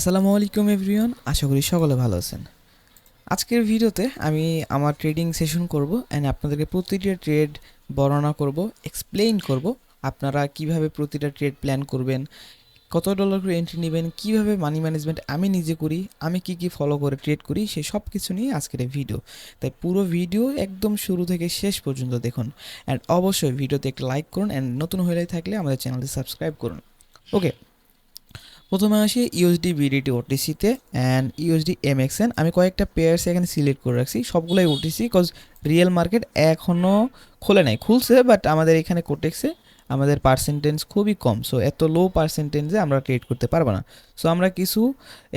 আসসালামু আলাইকুম এভরিওয়ান, আশা করি সকলে ভালো আছেন। আজকের ভিডিওতে আমি আমার ট্রেডিং সেশন করব অ্যান্ড আপনাদেরকে প্রতিটা ট্রেড বর্ণনা করব এক্সপ্লেইন করব, আপনারা কীভাবে প্রতিটা ট্রেড প্ল্যান করবেন, কত ডলার করে এন্ট্রি নেবেন, কীভাবে মানি ম্যানেজমেন্ট আমি নিজে করি, আমি কি কি ফলো করে ট্রেড করি সেই সব কিছু নিয়ে আজকের এই ভিডিও তাই পুরো ভিডিও একদম শুরু থেকে শেষ পর্যন্ত দেখুন অ্যান্ড অবশ্যই ভিডিওতে একটা লাইক করুন অ্যান্ড নতুন হয়ে থাকলে আমাদের চ্যানেলটি সাবস্ক্রাইব করুন। ওকে প্রথমে আসি ইউএসডি বিডিটি ওটিসিতে অ্যান্ড ইউএসডি এমএক্সএন আমি কয়েকটা পেয়ার্স এখানে সিলেক্ট করে রাখছি। সবগুলোই ওটিসি কজ রিয়েল মার্কেট এখনও খোলে নাই। খুলছে বাট আমাদের এখানে কোটেক্সে আমাদের পার্সেন্টেজ খুবই কম। সো এত লো পার্সেন্টেজে আমরা ট্রেড করতে পারব না। সো আমরা কিছু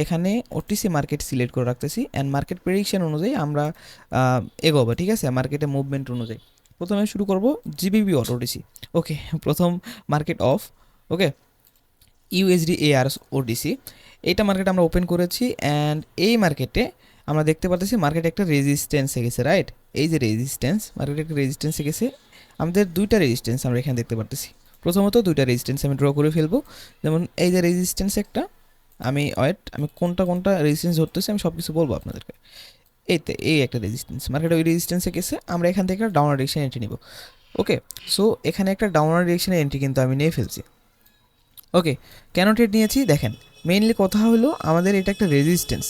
এখানে ওটিসি মার্কেট সিলেক্ট করে রাখতেছি অ্যান্ড মার্কেট প্রেডিকশন অনুযায়ী আমরা এগোবো, ঠিক আছে? মার্কেটে মুভমেন্ট অনুযায়ী। প্রথমে শুরু করব জিবিবি অটোটিসি ওকে প্রথম market off okay USD AR OTC এইটা মার্কেট আমরা ওপেন করেছি অ্যান্ড এই মার্কেটে আমরা দেখতে পাচ্ছি মার্কেটে একটা রেজিস্ট্যান্সে গেছে রাইট এই যে রেজিস্ট্যান্স মার্কেটে একটা রেজিস্ট্যান্সে গেছে আমাদের দুইটা রেজিস্ট্যান্স আমরা এখানে দেখতে পারতেছি। প্রথমত দুইটা রেজিস্ট্যান্স আমি ড্র করে ফেলব। যেমন এই যে রেজিস্ট্যান্স একটা, আমি ওয়েট আমি কোনটা কোনটা রেজিস্ট্যান্স ধরতেছি, আমি সব কিছু বলব আপনাদেরকে। এইতে এই একটা রেজিস্ট্যান্স মার্কেটে ওই রেজিস্ট্যান্সে গেছে আমরা এখান থেকে একটা ডাউনার ডিরেকশন এন্ট্রি নিব। ওকে সো এখানে একটা ডাউনার ডিরেকশনের এন্ট্রি কিন্তু আমি নিয়ে ফেলছি। ওকে কেন ট্রেড নিয়েছি? দেখেন মেইনলি কথা হলো আমাদের এটা একটা রেজিস্ট্যান্স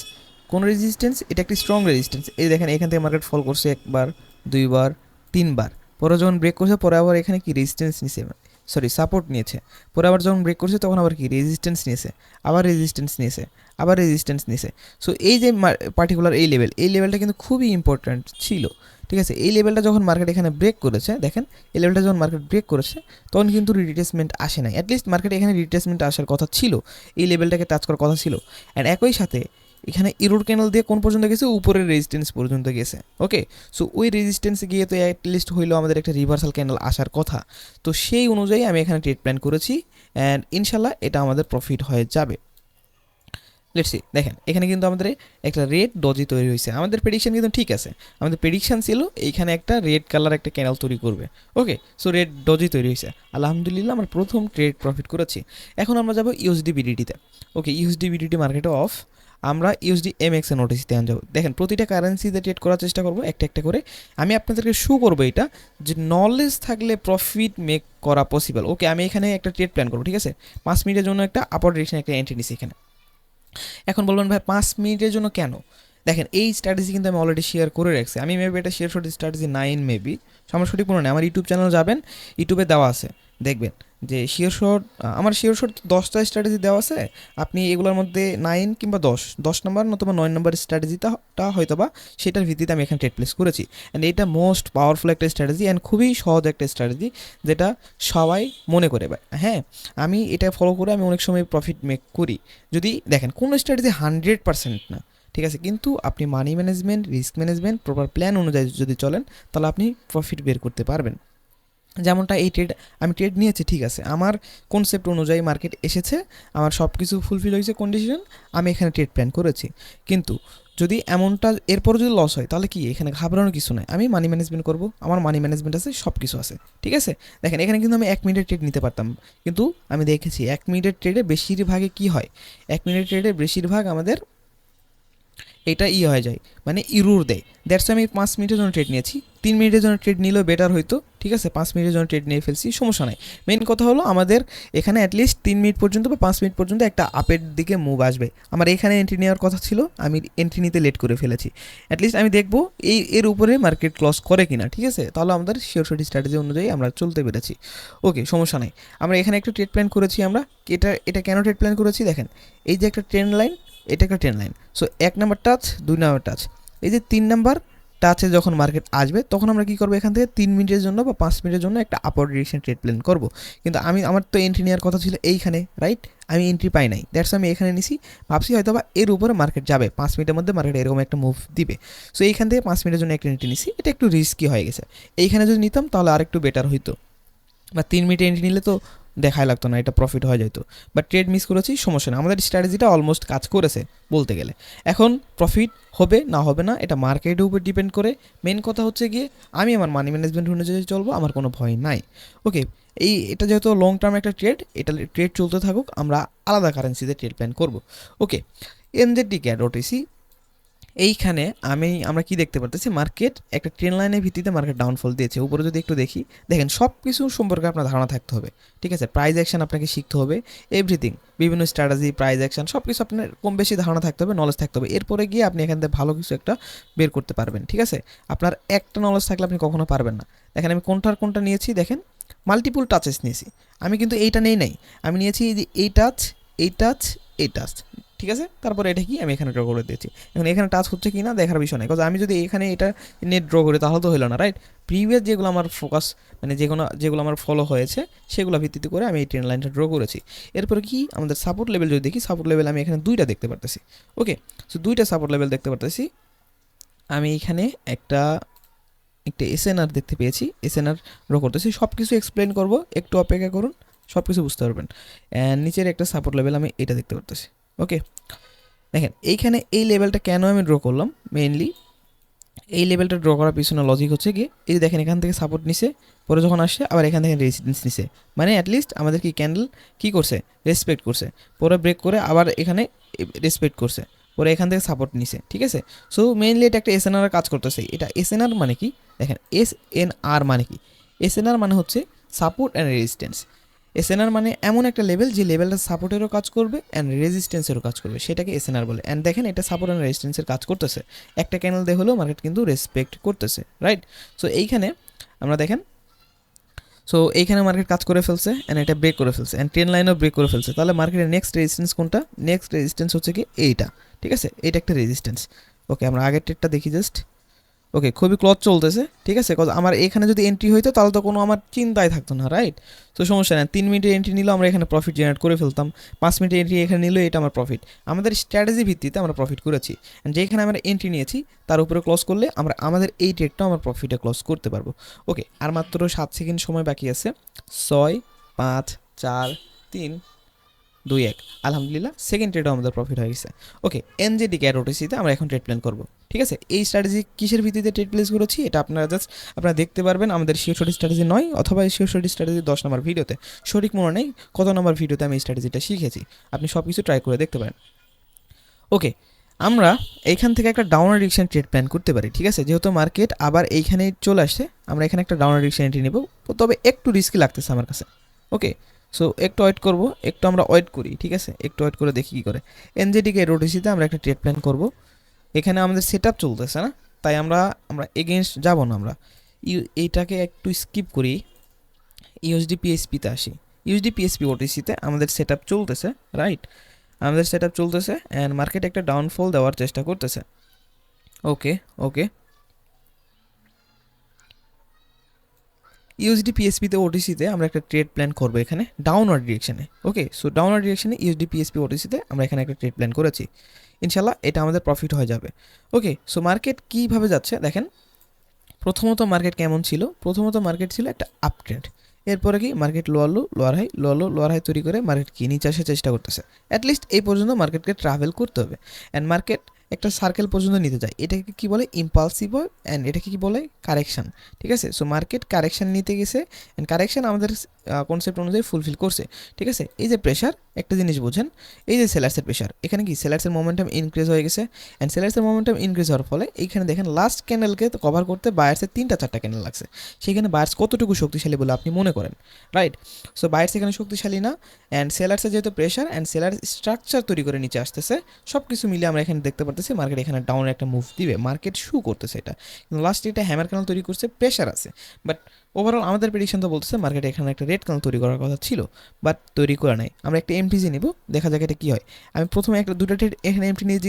কোন রেজিস্ট্যান্স এটা একটি স্ট্রং রেজিস্ট্যান্স এই দেখেন, এখান থেকে মার্কেট ফল করছে একবার, দুইবার, তিনবার। পরে যখন ব্রেক করছে, পরে আবার এখানে কি রেজিস্ট্যান্স নিছে? সরি সাপোর্ট নিয়েছে। পরে আবার যখন ব্রেক করছে, তখন আবার কি রেজিস্ট্যান্স নিয়েছে আবার রেজিস্ট্যান্স নিয়েছে আবার রেজিস্ট্যান্স নিয়েছে সো এই যে পার্টিকুলার এই লেভেল এই লেভেলটা কিন্তু খুবই ইম্পর্ট্যান্ট ছিল। ঠিক আছে? এই লেভেলটা যখন মার্কেট এখানে ব্রেক করেছে, দেখেন, এই লেভেলটা যখন মার্কেট ব্রেক করেছে, তখন কিন্তু রিটেসমেন্ট আসে নাই। অ্যাটলিস্ট মার্কেটে এখানে রিটেসমেন্ট আসার কথা ছিল। এই লেভেলটাকে টাচ করার কথা ছিল। অ্যান্ড একই সাথে এখানে ইরোড ক্যানেল দিয়ে কোন পর্যন্ত গেছে? উপরের রেজিস্ট্যান্স পর্যন্ত গেছে। ওকে সো ওই রেজিস্ট্যান্সে গিয়ে তো অ্যাটলিস্ট হইলেও আমাদের একটা রিভার্সাল ক্যানেল আসার কথা। তো সেই অনুযায়ী আমি এখানে ট্রেড প্ল্যান করেছি। অ্যান্ড ইনশাল্লাহ এটা আমাদের প্রফিট হয়ে যাবে। লেটসি দেখেন, এখানে কিন্তু আমাদের একটা রেড ডজি তৈরি হয়েছে। আমাদের প্রেডিকশন কিন্তু ঠিক আছে। আমাদের প্রেডিকশন ছিল এইখানে একটা রেড কালার একটা ক্যানেল তৈরি করবে। ওকে সো রেড ডজি তৈরি হয়েছে। আলহামদুলিল্লাহ আমরা প্রথম ট্রেড প্রফিট করেছি। এখন আমরা যাব ইউএসডি বিডিটিতে ওকে ইউএসডি বিডিটি মার্কেটে অফ আমরা ইউএসডি এম এক্স এন ওটিসিতে আন যাব। দেখেন, প্রতিটা কারেন্সিতে ট্রেড করার চেষ্টা করব, একটা একটা করে। আমি আপনাদেরকে শু করব এটা যে নলেজ থাকলে প্রফিট মেক করা পসিবল ওকে আমি এখানে একটা ট্রেড প্ল্যান করব, ঠিক আছে? পাঁচ মিনিটের জন্য একটা আপার ডিরেকশন একটা এন্ট্রি নিছি এখানে। এখন বলবেন ভাই, পাঁচ মিনিটের জন্য কেন? দেখেন, এই স্ট্র্যাটেজি কিন্তু আমি অলরেডি শেয়ার করে রেখেছি। আমি মেবি এটা share short strategy nine maybe আমার সঠিক পুরো আমার ইউটিউব চ্যানেল যাবেন ইউটিউবে দেওয়া আছে। দেখবেন যে শিওর শট আমার শিওর শট দশটা স্ট্র্যাটেজি দেওয়া আছে। আপনি এগুলোর মধ্যে নাইন কিংবা দশ দশ নম্বর নতুবা নয় নম্বর স্ট্র্যাটেজিটা হয়তো বা সেটার ভিত্তিতে আমি এখানে ট্রেড প্লেস করেছি। অ্যান্ড এটা মোস্ট পাওয়ারফুল একটা স্ট্র্যাটেজি অ্যান্ড খুবই সহজ একটা স্ট্র্যাটেজি যেটা সবাই মনে করে হ্যাঁ আমি এটা ফলো করে আমি অনেক সময় প্রফিট মেক করি। যদি দেখেন, কোনো স্ট্র্যাটেজি হান্ড্রেড পার্সেন্ট না, ঠিক আছে, কিন্তু আপনি money management risk management proper plan অনুযায়ী যদি চলেন, তাহলে আপনি প্রফিট বের করতে পারবেন। যেমনটা এই ট্রেড আমি ট্রেড নিয়েছি, ঠিক আছে। আমার কনসেপ্ট অনুযায়ী মার্কেট এসেছে, আমার সব কিছু ফুলফিল হয়েছে কন্ডিশন আমি এখানে ট্রেড প্ল্যান করেছি। কিন্তু যদি এমনটা এরপর যদি লস হয়, তাহলে কি? এখানে ঘাবড়ানোর কিছু নাই। আমি মানি ম্যানেজমেন্ট করব, আমার মানি ম্যানেজমেন্ট আছে সব কিছু আছে, ঠিক আছে? দেখেন, এখানে কিন্তু আমি এক মিনিটের ট্রেড নিতে পারতাম। কিন্তু আমি দেখেছি, এক মিনিটের ট্রেডে বেশিরভাগে কি হয়? এক মিনিটের ট্রেডে বেশিরভাগ আমাদের এটা ই হয়ে যায় মানে ইরুর দেয়। দ্যাটস আমি পাঁচ মিনিটের জন্য ট্রেড নিয়েছি। তিন মিনিটের জন্য ট্রেড নিলেও বেটার হইতো। ঠিক আছে, পাঁচ মিনিটের জন্য ট্রেড নিয়ে ফেলছি, সমস্যা নাই। মেন কথা হলো আমাদের এখানে অ্যাটলিস্ট তিন মিনিট পর্যন্ত বা পাঁচ মিনিট পর্যন্ত একটা আপের দিকে মুভ আসবে। আমার এখানে এন্ট্রি নেওয়ার কথা ছিল, আমি এন্ট্রি নিতে লেট করে ফেলেছি। অ্যাটলিস্ট আমি দেখব এই, এর উপরে মার্কেট ক্লস করে কিনা, ঠিক আছে? তাহলে আমাদের শিওর সঠিক স্ট্র্যাটেজি অনুযায়ী আমরা চলতে পেরেছি। ওকে সমস্যা নাই। আমরা এখানে একটা ট্রেড প্ল্যান করেছি আমরা। এটা এটা কেন ট্রেড প্ল্যান করেছি? দেখেন, এই যে একটা ট্রেন লাইন এটা একটা ট্রেন লাইন সো এক নাম্বার টাচ দুই নাম্বার টাচ এই যে তিন নাম্বার টাচে যখন মার্কেট আসবে, তখন আমরা কী করব এখান থেকে তিন মিনিটের জন্য বা পাঁচ মিনিটের জন্য একটা আপার ডিরেকশন ট্রেড প্ল্যান করব। কিন্তু আমি, আমার তো এন্ট্রি নেওয়ার কথা ছিল এইখানে রাইট আমি এন্ট্রি পাই নাই। দ্যাটস আমি এখানে নিছি। ভাবছি হয়তো বা এর উপরে মার্কেট যাবে। পাঁচ মিনিটের মধ্যে মার্কেট এরকম একটা মুভ দিবে। সো এইখান থেকে পাঁচ মিনিটের জন্য একটা এন্ট্রি নিছি। এটা একটু রিস্কি হয়ে গেছে। এইখানে যদি নিতাম তাহলে আরেকটু বেটার হইতো। বা তিন মিনিটে এন্ট্রি নিলে তো দেখাই লাগতো না, এটা প্রফিট হয়ে যেত বাট ট্রেড মিস করেছি, সমস্যা না আমাদের স্ট্র্যাটেজিটা অলমোস্ট কাজ করেছে বলতে গেলে। এখন প্রফিট হবে, না হবে না, এটা মার্কেটের উপর ডিপেন্ড করে। মেন কথা হচ্ছে গিয়ে, আমি আমার মানি ম্যানেজমেন্ট অনুযায়ী চলবো, আমার কোনো ভয় নাই। ওকে এই, এটা যেহেতু লং টার্ম একটা ট্রেড এটা ট্রেড চলতে থাকুক, আমরা আলাদা কারেন্সিতে ট্রেড প্ল্যান করব। ওকে এনজেডি ক্যাড ওটিসি এইখানে আমি, আমরা কি দেখতে পারতেছি? মার্কেট, একটা ট্রেন লাইনের ভিত্তিতে মার্কেট ডাউনফল দিয়েছে। উপরে যদি একটু দেখি, দেখেন সব কিছু সম্পর্কে আপনার ধারণা থাকতে হবে। ঠিক আছে? প্রাইজ অ্যাকশন আপনাকে শিখতে হবে। এভরিথিং বিভিন্ন স্ট্র্যাটাজি প্রাইজ অ্যাকশন সব কিছু আপনার কম বেশি ধারণা থাকতে হবে নলেজ থাকতে হবে। এরপরে গিয়ে আপনি এখান থেকে ভালো কিছু একটা বের করতে পারবেন। ঠিক আছে? আপনার একটা নলেজ থাকলে আপনি কখনো পারবেন না। দেখেন আমি কোনটার কোনটা নিয়েছি, দেখেন মাল্টিপুল টাচেস নিয়েছি। আমি কিন্তু এইটা নেই নাই। আমি নিয়েছি এই যে, এই টাচ এই টাচ এই টাচ ঠিক আছে? তারপরে এটা কি? আমি এখানে ড্র করে দিয়েছি। এখন এখানে টাচ হচ্ছে কি না? দেখার বিষয় নেই। কারণ আমি যদি এখানে এটা নেট ড্র করি, তাহলে তো হলো না রাইট প্রিভিয়াস যেগুলো আমার ফোকাস মানে যেগুলো যেগুলো আমার ফলো হয়েছে, সেগুলো ভিত্তিতে করে আমি এই ট্রেন লাইনটা ড্র করেছি। এরপরে কি? আমাদের সাপোর্ট লেভেল যদি দেখি সাপোর্ট লেভেল আমি এখানে দুইটা দেখতে পারতেছি। ওকে সো দুইটা সাপোর্ট লেভেল দেখতে পারতেছি। আমি এখানে একটা একটা এসএনআর দেখতে পেয়েছি। এসএনআর ড্র করতেছি। সব কিছু এক্সপ্লেন করব। একটু অপেক্ষা করুন। সব কিছু বুঝতে পারবেন। নিচের একটা সাপোর্ট লেভেল আমি এটা দেখতে পারতেছি। ওকে। দেখেন, এইখানে এই লেভেলটা কেন আমি ড্র করলাম? মেইনলি এই লেভেলটা ড্র করার পিছনে লজিক হচ্ছে কি এই দেখেন, এখান থেকে সাপোর্ট নিছে, পরে যখন আসছে, আবার এখান থেকে রেসিডেন্স নিছে। মানে অ্যাটলিস্ট আমাদের কি ক্যান্ডেল কি করছে? রেসপেক্ট করছে। পরে ব্রেক করে আবার এখানে রেসপেক্ট করছে। পরে এখান থেকে সাপোর্ট নিছে, ঠিক আছে? সো মেইনলি এটা একটা এসএনআর কাজ করতেছে। এটা এসএনআর মানে কি? দেখেন এস এন আর মানে কি? এসএনআর মানে হচ্ছে সাপোর্ট অ্যান্ড রেজিস্ট্যান্স এসএনআর মানে এমন একটা লেভেল যে লেভেলটা সাপোর্টেরও কাজ করবে অ্যান্ড রেজিস্ট্যান্সেরও কাজ করবে। সেটাকে এসএনআর বলে। অ্যান্ড দেখেন এটা সাপোর্ট অ্যান্ড রেজিস্ট্যান্সের কাজ করতেছে। একটা ক্যানেল দিয়ে হলেও মার্কেট কিন্তু রেসপেক্ট করতেছে রাইট সো এইখানে আমরা দেখেন সো এইখানে মার্কেট কাজ করে ফেলছে অ্যান্ড এটা ব্রেক করে ফেলছে অ্যান্ড ট্রেন লাইনও ব্রেক করে ফেলছে। তাহলে মার্কেটের নেক্সট রেজিস্ট্যান্স কোনটা? নেক্সট রেজিস্ট্যান্স হচ্ছে কি এইটা, ঠিক আছে? এটা একটা রেজিস্ট্যান্স ওকে আমরা আগের ট্রেডটা দেখি জাস্ট ওকে খুবই ক্লথ চলতেছে, ঠিক আছে? কজ আমার এখানে যদি এন্ট্রি হইতো, তাহলে তো কোনো আমার চিন্তাই থাকতো না রাইট তো সমস্যা নেই। তিন মিনিটের এন্ট্রি নিলেও আমরা এখানে প্রফিট জেনারেট করে ফেলতাম। পাঁচ মিনিটের এন্ট্রি এখানে নিলেও এটা আমার প্রফিট আমাদের স্ট্র্যাটেজি ভিত্তিতে আমরা প্রফিট করেছি। যেখানে আমরা এন্ট্রি নিয়েছি, তার উপরে ক্লোজ করলে আমরা আমাদের এই ট্রেডটাও আমরা প্রফিটে ক্লোজ করতে পারব। ওকে আর মাত্র সাত সেকেন্ড সময় বাকি আছে। ছয়, পাঁচ, চার, তিন। দুই এক। আলহামদুলিল্লাহ সেকেন্ড ট্রেডও আমাদের প্রফিট হয়ে গেছে। ওকে এনজেডি ক্যারোটিসিতে আমরা এখন ট্রেড প্ল্যান করব। ঠিক আছে? এই স্ট্র্যাটেজি কিসের ভিত্তিতে ট্রেড প্লেস করেছি? এটা আপনারা জাস্ট আপনারা দেখতে পারবেন আমাদের শিও সঠিক স্ট্র্যাটেজি নয় অথবা শিও সঠিক স্ট্র্যাটেজি দশ নম্বর ভিডিওতে। সঠিক মনে নেই, কত নম্বর ভিডিওতে আমি এই স্ট্র্যাটেজিটা শিখেছি। আপনি সব কিছু ট্রাই করে দেখতে পারেন। ওকে আমরা এইখান থেকে একটা ডাউন ডিরেকশন ট্রেড প্ল্যান করতে পারি, ঠিক আছে? যেহেতু মার্কেট আবার এইখানে চলে আসছে, আমরা এখানে একটা ডাউন ডিরেকশন এন্ট্রি নেব। তবে একটু রিস্কি লাগতেছে আমার কাছে। ওকে সো একটু ওয়েট করব, একটু আমরা ওয়েট করি, ঠিক আছে? একটু ওয়েট করে দেখি কী করে। এনজেডিকে রোডিসিতে আমরা একটা ট্রেড প্ল্যান করব। এখানে আমাদের সেট আপ চলতেছে না, তাই আমরা আমরা এগেনস্ট যাব না আমরা। ইউ, এইটাকে একটু স্কিপ করি। ইউএসডি পিএসপিতে আসি। ইউএসডি পিএসপি ওটিসিতে আমাদের সেট আপ চলতেছে রাইট আমাদের সেট আপ চলতেছে অ্যান্ড মার্কেট একটা ডাউনফল দেওয়ার চেষ্টা করতেছে। ওকে ওকে ইউএসডি পিএসপিতে ওটিসিতে আমরা একটা ট্রেড প্ল্যান করব এখানে ডাউনওয়ার্ড ডিরেকশনে ওকে সো ডাউনওয়ার্ড ডিরেকশনে ইউএসডি পিএসপি ওটিসিতে আমরা এখানে একটা ট্রেড প্ল্যান করেছি। ইনশাল্লাহ এটা আমাদের প্রফিট হয়ে যাবে। ওকে সো মার্কেট কীভাবে যাচ্ছে? দেখেন, প্রথমত মার্কেট কেমন ছিল? প্রথমত মার্কেট ছিল একটা আপ ট্রেন্ড এরপরে কি? Market lower low lower high lower low lower high তৈরি করে মার্কেট কি? নিচে আসার চেষ্টা করতেছে। অ্যাটলিস্ট এই পর্যন্ত মার্কেটকে ট্রাভেল করতে হবে। অ্যান্ড মার্কেট একটা সার্কেল পর্যন্ত নিতে যায় এটাকে কি বলে? ইম্পালসিভ অ্যান্ড এটাকে কি বলে? কারেকশান ঠিক আছে? সো মার্কেট কারেকশান নিতে গেছে। অ্যান্ড কারেকশান আমাদের কনসেপ্ট অনুযায়ী ফুলফিল করছে। ঠিক আছে? এই যে প্রেশার একটা জিনিস বোঝেন, এই যে সেলার্সের প্রেশার এখানে কি সেলার্সের মোমেন্টাম ইনক্রিজ হয়ে গেছে? অ্যান্ড সেলার্সের মোমেন্টাম ইনক্রিজ হওয়ার ফলে এইখানে দেখেন লাস্ট ক্যান্ডেলকে কভার করতে বায়ার্সের তিনটা চারটা ক্যান্ডেল লাগছে। সেখানে বায়ার্স কতটুকু শক্তিশালী বলে আপনি মনে করেন? রাইট সো বায়ার্স এখানে শক্তিশালী না অ্যান্ড সেলার্সের যেহেতু প্রেশার অ্যান্ড সেলার স্ট্রাকচার তৈরি করে নিচে আসতেছে সব কিছু মিলে আমরা এখানে দেখতে পারতেছি মার্কেট এখানে ডাউন একটা মুভ দিবে মার্কেট শু করতেছে এটা। কিন্তু লাস্ট এটা হ্যামার ক্যানেল তৈরি করছে প্রেশার আছে। বাট ওভারঅল আমাদের প্রেডিকশন তো বলতেছে মার্কেটে এখানে একটা রেড ক্যানেল তৈরি করার কথা ছিল বাট তৈরি করা নাই। আমরা একটা এমটিজি নিব, দেখা যাক এটা কী হয়। আমি প্রথমে একটা দুটো ট্রেড এখানে এমটি নিয়ে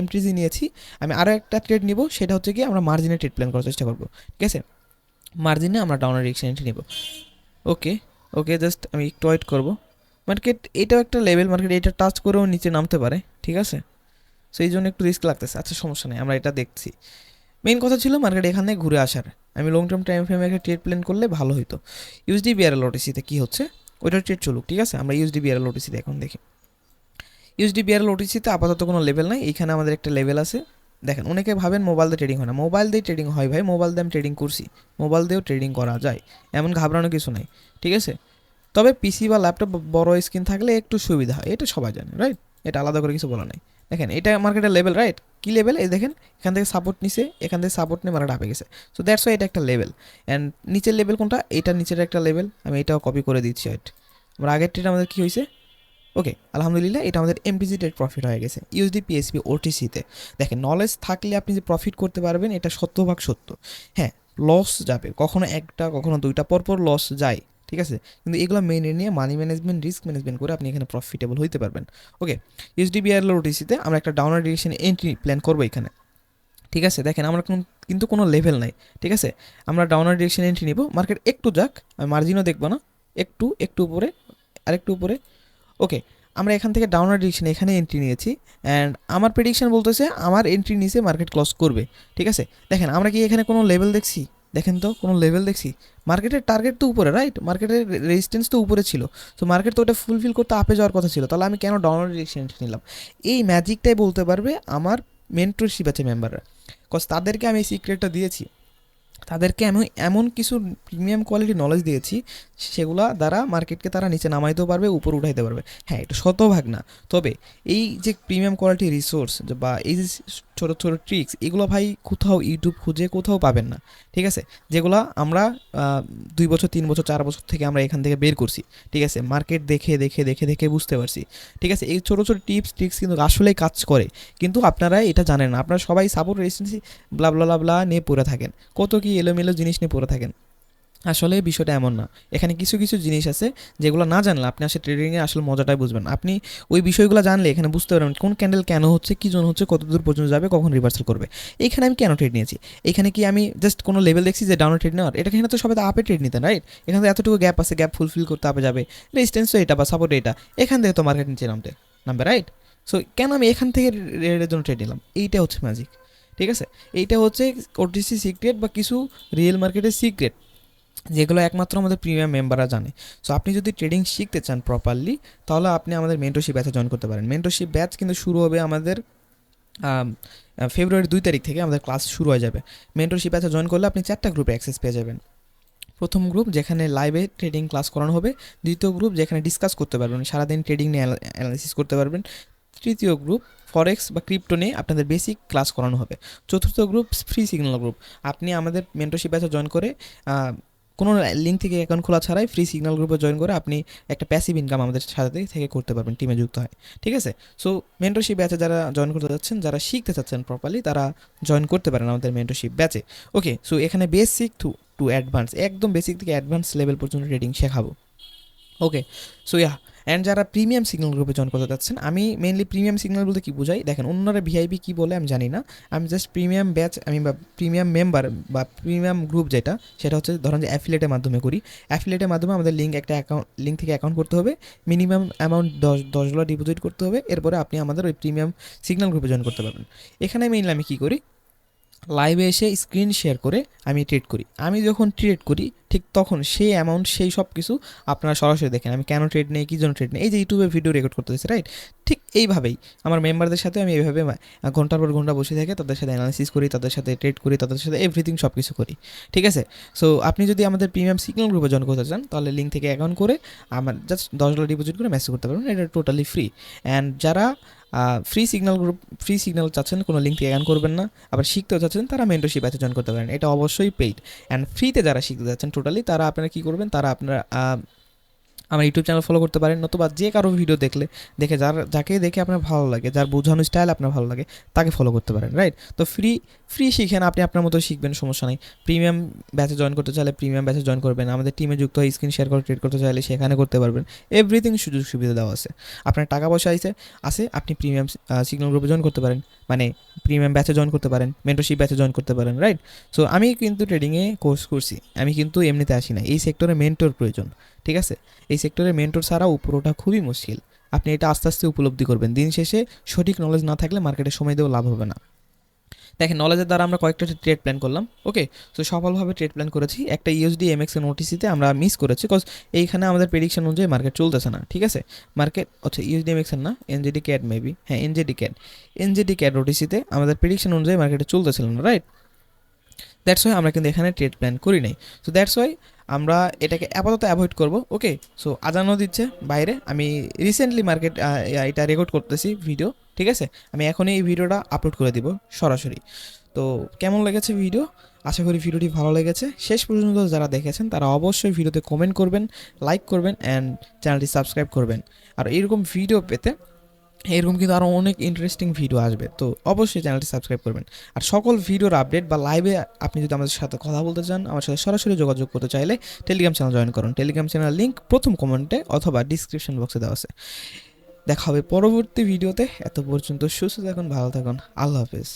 এমটিজি নিয়েছি। আমি আরও একটা ট্রেড নিব, সেটা হচ্ছে কি আমরা মার্জিনে ট্রেড প্ল্যান করার চেষ্টা করব। ঠিক আছে? মার্জিনে আমরা ডাউনের রিক্সা এন্ট্রি নেব। ওকে ওকে জাস্ট আমি একটু ওয়েট করব। মার্কেট এটাও একটা লেভেল মার্কেট এটা টাচ করেও নিচে নামতে পারে। ঠিক আছে? সেই জন্য একটু রিস্ক লাগতেছে। আচ্ছা সমস্যা নেই, আমরা এটা দেখছি। মেইন কথা ছিল মার্কেট এখানে ঘুরে আসার। আমি লং টার্ম টাইম ফ্রেমে একটা ট্রেড প্ল্যান করলে ভালো হতো ইউএসডি বিআরএল ওটিসিতে কী হচ্ছে? ওইটার ট্রেড চলুক, ঠিক আছে? আমরা ইউএসডি বিআরএল ওটিসিতে এখন দেখি। ইউএসডি বিআরএল ওটিসিতে আপাতত কোনো লেভেল নাই। এখানে আমাদের একটা লেভেল আছে। দেখেন, অনেকে ভাবেন মোবাইল দিয়ে ট্রেডিং হয় না। মোবাইল দিয়ে ট্রেডিং হয় ভাই মোবাইল দিয়ে আমি ট্রেডিং করছি। মোবাইল দিয়েও ট্রেডিং করা যায়। এমন ঘাবড়ানো কিছু নাই, ঠিক আছে? তবে পিসি বা ল্যাপটপ বড় স্ক্রিন থাকলে একটু সুবিধা হয়। এটা সবাই জানে রাইট এটা আলাদা করে কিছু বলা নাই। দেখেন, এটা মার্কেটের লেভেল রাইট কী লেভেল এই দেখেন, এখান থেকে সাপোর্ট নিছে, এখান থেকে সাপোর্ট নিয়ে মার্কেট আপে গেছে। সো দ্যাটস ওয়াই এটা একটা লেভেল অ্যান্ড নিচের লেভেল কোনটা? এটা নিচের একটা লেভেল আমি এটাও কপি করে দিচ্ছি রাইট আমার আগের ট্রেড আমাদের কী হয়েছে? ওকে আলহামদুলিল্লাহ, এটা আমাদের এমপিজি টেড প্রফিট হয়ে গেছে ইউএসডি পিএসপি ওটিসিতে দেখেন নলেজ থাকলে আপনি যে প্রফিট করতে পারবেন, এটা শতভাগ সত্য। হ্যাঁ লস যাবে, কখনো একটা, কখনো দুইটা, পরপর লস যায়। ঠিক আছে? কিন্তু এগুলো মেনে নিয়ে মানি ম্যানেজমেন্ট রিস্ক ম্যানেজমেন্ট করে আপনি এখানে প্রফিটেবল হইতে পারবেন। ওকে বিআরএল ওটিসিতে আমরা একটা ডাউনার ডিরেকশন এন্ট্রি প্ল্যান করব এখানে। ঠিক আছে? দেখেন, আমরা কোন কিন্তু কোনো লেভেল নাই। ঠিক আছে? আমরা ডাউনার ডিরেকশন এন্ট্রি নিব। মার্কেট একটু যাক, আমি মার্জিনও দেখব না। একটু একটু উপরে, আরেকটু উপরে। ওকে আমরা এখান থেকে ডাউনার ডিরেকশন এখানে এন্ট্রি নিয়েছি। অ্যান্ড আমার প্রেডিকশন বলতেছে, আমার এন্ট্রি নিচে মার্কেট ক্লস করবে। ঠিক আছে? দেখেন, আমরা কি এখানে কোনো লেভেল দেখছি? দেখেন তো, কোনো লেভেল দেখছি। মার্কেটের টার্গেট তো উপরে রাইট মার্কেটের রেজিস্ট্যান্স তো উপরে ছিল। তো মার্কেট তো ওটা ফুলফিল করতে আপে যাওয়ার কথা ছিল। তাহলে আমি কেন ডিরেকশন এন্ট্রি নিলাম? এই ম্যাজিকটাই বলতে পারবে আমার মেন্টরশিপ আছে মেম্বাররা কজ তাদেরকে আমি এই সিক্রেটটা দিয়েছি। তাদেরকে আমি এমন কিছু প্রিমিয়াম কোয়ালিটি নলেজ দিয়েছি, সেগুলা দ্বারা মার্কেটকে তারা নিচে নামাইতেও পারবে, উপর উঠাইতে পারবে। হ্যাঁ এটা শতভাগ না। তবে এই যে প্রিমিয়াম কোয়ালিটি রিসোর্স বা এই যে ছোটো ছোটো ট্রিক্স এগুলো ভাই কোথাও ইউটিউব খুঁজে কোথাও পাবেন না, ঠিক আছে? যেগুলো আমরা দুই বছর, তিন বছর, চার বছর থেকে আমরা এখান থেকে বের করছি, ঠিক আছে? মার্কেট দেখে দেখে দেখে দেখে বুঝতে পারছি, ঠিক আছে? এই ছোটো ছোটো টিপস ট্রিক্স কিন্তু আসলেই কাজ করে, কিন্তু আপনারা এটা জানেন না, আপনারা সবাই support resistance blah blah blah নিয়ে পড়ে থাকেন, কত কি এলোমেলো জিনিস নিয়ে পড়ে থাকেন। আসলে বিষয়টা এমন না। এখানে কিছু কিছু জিনিস আছে যেগুলো না জানলে আপনি আসলে ট্রেডিংয়ে আসলে মজাটাই বুঝবেন আপনি ওই বিষয়গুলো জানলে এখানে বুঝতে পারবেন কোন ক্যান্ডেল কেন হচ্ছে, কী জন্য হচ্ছে কত দূর পর্যন্ত যাবে, কখন রিভার্সাল করবে। এখানে আমি কেন ট্রেড নিয়েছি? এখানে কি আমি জাস্ট কোনো লেভেল দেখছি যে ডাউন ট্রেড নেওয়ার? এটা এখানে তো সবাই তো আপে ট্রেড নিতেন রাইট এখানে তো এতটুকু গ্যাপ আছে গ্যাপ ফুলফিল করতে আপে যাবে। রেজিস্ট্যান্স তো এটা বা সাপোর্ট এটা। এখান থেকে তো মার্কেট নিচে নামতে নামবে রাইট সো কেন আমি এখান থেকে রেডের জন্য ট্রেড নিলাম? এইটা হচ্ছে ম্যাজিক ঠিক আছে? এইটা হচ্ছে ওটিসি সিক্রেট বা কিছু রিয়েল মার্কেটের সিক্রেট যেগুলো একমাত্র আমাদের প্রিমিয়াম মেম্বাররা জানে। সো আপনি যদি ট্রেডিং শিখতে চান প্রপারলি তাহলে আপনি আমাদের মেন্টরশিপ ব্যাচে জয়েন করতে পারেন। মেন্টরশিপ ব্যাচ কিন্তু শুরু হবে আমাদের আম, ফেব্রুয়ারি দুই তারিখ থেকে আমাদের ক্লাস শুরু হয়ে যাবে। মেন্টরশিপ ব্যাচে জয়েন করলে আপনি চারটা গ্রুপে অ্যাক্সেস পেয়ে যাবেন। প্রথম গ্রুপ যেখানে লাইভে ট্রেডিং ক্লাস করানো হবে। দ্বিতীয় গ্রুপ যেখানে ডিসকাস করতে পারবেন। সারাদিন ট্রেডিং নিয়ে অ্যানালিসিস করতে পারবেন। তৃতীয় গ্রুপ ফরেক্স বা ক্রিপ্টো নিয়ে আপনাদের বেসিক ক্লাস করানো হবে। চতুর্থ গ্রুপ ফ্রি সিগন্যাল গ্রুপ আপনি আমাদের মেন্টরশিপ ব্যাচে জয়েন করে কোনো লিঙ্ক থেকে অ্যাকাউন্ট খোলা ছাড়াই ফ্রি সিগন্যাল গ্রুপে জয়েন করে আপনি একটা প্যাসিভ ইনকাম আমাদের সাথে থেকে করতে পারবেন টিমে যুক্ত হয়। ঠিক আছে? সো মেন্টরশিপ ব্যাচে যারা জয়েন করতে চাচ্ছেন যারা শিখতে চাচ্ছেন প্রপারলি তারা জয়েন করতে পারেন আমাদের মেন্টরশিপ ব্যাচে ওকে সো এখানে বেসিক টু টু অ্যাডভান্স একদম বেসিক থেকে অ্যাডভান্স লেভেল পর্যন্ত ট্রেডিং শেখাবো। ওকে সো ইয়া অ্যান্ড যারা প্রিমিয়াম সিগন্যাল গ্রুপে জয়েন করতে যাচ্ছেন, আমি মেনলি প্রিমিয়াম সিগন্যাল বলতে কি বোঝাই? দেখেন, অন্যরা ভিআইপি কী বলে আমি জানি না। আমি জাস্ট প্রিমিয়াম ব্যাচ আমি বা প্রিমিয়াম মেম্বার বা প্রিমিয়াম গ্রুপ যেটা, সেটা হচ্ছে ধরেন যে অ্যাফিলেটের মাধ্যমে করি। অ্যাফিলেটের মাধ্যমে আমাদের লিঙ্ক একটা অ্যাকাউন্ট লিঙ্ক থেকে অ্যাকাউন্ট করতে হবে। মিনিমাম অ্যামাউন্ট দশ দশ ডলার ডিপোজিট করতে হবে। এরপরে আপনি আমাদের ওই প্রিমিয়াম সিগন্যাল গ্রুপে জয়েন করতে পারবেন। এখানে মেইনলি আমি কী করি? লাইভে এসে স্ক্রিন শেয়ার করে আমি ট্রেড করি। আমি যখন ট্রেড করি ঠিক তখন সেই অ্যামাউন্ট সেই সব কিছু আপনারা সরাসরি দেখেন। আমি কেন ট্রেড নেই, কী জন্য ট্রেড নেই? এই যে ইউটিউবে ভিডিও রেকর্ড করতেছি রাইট ঠিক এইভাবেই আমার মেম্বারদের সাথে আমি এইভাবে ঘণ্টার পর ঘণ্টা বসে থেকে তাদের সাথে অ্যানালিসিস করি, তাদের সাথে ট্রেড করি, তাদের সাথে এভরিথিং সব কিছু করি, ঠিক আছে? সো আপনি যদি আমাদের প্রিমিয়াম সিগন্যাল গ্রুপে জয়েন করতে চান, তাহলে লিঙ্ক থেকে অ্যাকাউন্ট করে আমার জাস্ট দশ ডলার ডিপোজিট করে মেসেজ করতে পারবেন। এটা টোটালি ফ্রি অ্যান্ড যারা free signal group free signal চাচ্ছেন, কোনো লিঙ্ক থেকে করবেন না। আবার শিখতেও চাচ্ছেন, তারা মেন্টরশিপ আছে জয়েন করতে পারেন। এটা অবশ্যই পেইড অ্যান্ড ফ্রিতে যারা শিখতে যাচ্ছেন টোটালি তারা আপনারা কি করবেন? তারা আপনারা আমার ইউটিউব চ্যানেল ফলো করতে পারেন, নতুবা যে কারও ভিডিও দেখলে, দেখে যার, যাকে দেখে আপনার ভালো লাগে, যার বোঝানো স্টাইল আপনার ভালো লাগে, তাকে ফলো করতে পারেন রাইট তো ফ্রি ফ্রি শিখেন, আপনি আপনার মতো শিখবেন, সমস্যা নেই। প্রিমিয়াম ব্যাচে জয়েন করতে চাইলে প্রিমিয়াম ব্যাচে জয়েন করবেন, আমাদের টিমে যুক্ত হয়ে স্ক্রিন শেয়ার করে ট্রেড করতে চাইলে সেখানে করতে পারবেন। এভরিথিং সুযোগ সুবিধা দেওয়া আছে। আপনার টাকা পয়সা আছে আছে, আপনি প্রিমিয়াম সিগন্যাল গ্রুপে জয়েন করতে পারেন। মানে প্রিমিয়াম ব্যাচে জয়েন করতে পারেন মেন্টরশিপ ব্যাচে জয়েন করতে পারেন রাইট সো আমি কিন্তু ট্রেডিংয়ে কোর্স করছি, আমি কিন্তু এমনিতে আসি না এই সেক্টরে মেন্টর প্রয়োজন। ঠিক আছে? এই সেক্টরে মেন্টর ছাড়া উপর ওঠা খুবই মুশকিল। আপনি এটা আস্তে আস্তে উপলব্ধি করবেন। দিন শেষে সঠিক নলেজ না থাকলে মার্কেটে সময় দিয়েও লাভ হবে না। দেখেন নলেজের দ্বারা আমরা কয়েকটা ট্রেড প্ল্যান করলাম ওকে তো সফলভাবে ট্রেড প্ল্যান করেছি। একটা ইউএসডি এমএক্স এর নোটিসিতে আমরা মিস করেছি বিকজ এইখানে আমাদের প্রেডিকশন অনুযায়ী মার্কেট চলতেছে না, ঠিক আছে? মার্কেট আচ্ছা ইউএসডি এমএক্স এর না? এনজেডি ক্যাড মেবি হ্যাঁ এনজেডি ক্যাড এনজেডি ক্যাড নোটিসিতে আমাদের প্রেডিকশন অনুযায়ী মার্কেটে চলতেছিল না রাইট দ্যাটস ওয়াই আমরা কিন্তু এখানে ট্রেড প্ল্যান করি নাই। সো দ্যাটস ওয়াই আমরা এটাকে আপাতত অ্যাভয়েড করব ওকে সো আজানও দিচ্ছে বাইরে। আমি রিসেন্টলি মার্কেট এটা রেকর্ড করতেছি ভিডিও ঠিক আছে? আমি এখনই এই ভিডিওটা আপলোড করে দিব, সরাসরি। তো, কেমন লেগেছে ভিডিও আশা করি ভিডিওটি ভালো লেগেছে। শেষ পর্যন্ত যারা দেখেছেন, তারা অবশ্যই ভিডিওতে কমেন্ট করবেন লাইক করবেন অ্যান্ড চ্যানেলটি সাবস্ক্রাইব করবেন। আর এরকম ভিডিও পেতে এরকম কিন্তু আরও অনেক ইন্টারেস্টিং ভিডিও আসবে। তো অবশ্যই চ্যানেলটি সাবস্ক্রাইব করবেন। আর সকল ভিডিওর আপডেট বা লাইভে আপনি যদি আমাদের সাথে কথা বলতে চান, আমার সাথে সরাসরি যোগাযোগ করতে চাইলে টেলিগ্রাম চ্যানেল জয়েন করুন। টেলিগ্রাম চ্যানেল লিঙ্ক প্রথম কমেন্টে অথবা ডিসক্রিপশন বক্সে দেওয়া আছে। দেখা হবে পরবর্তী ভিডিওতে এত পর্যন্ত সুস্থ থাকুন, ভালো থাকুন। আল্লাহ হাফেজ।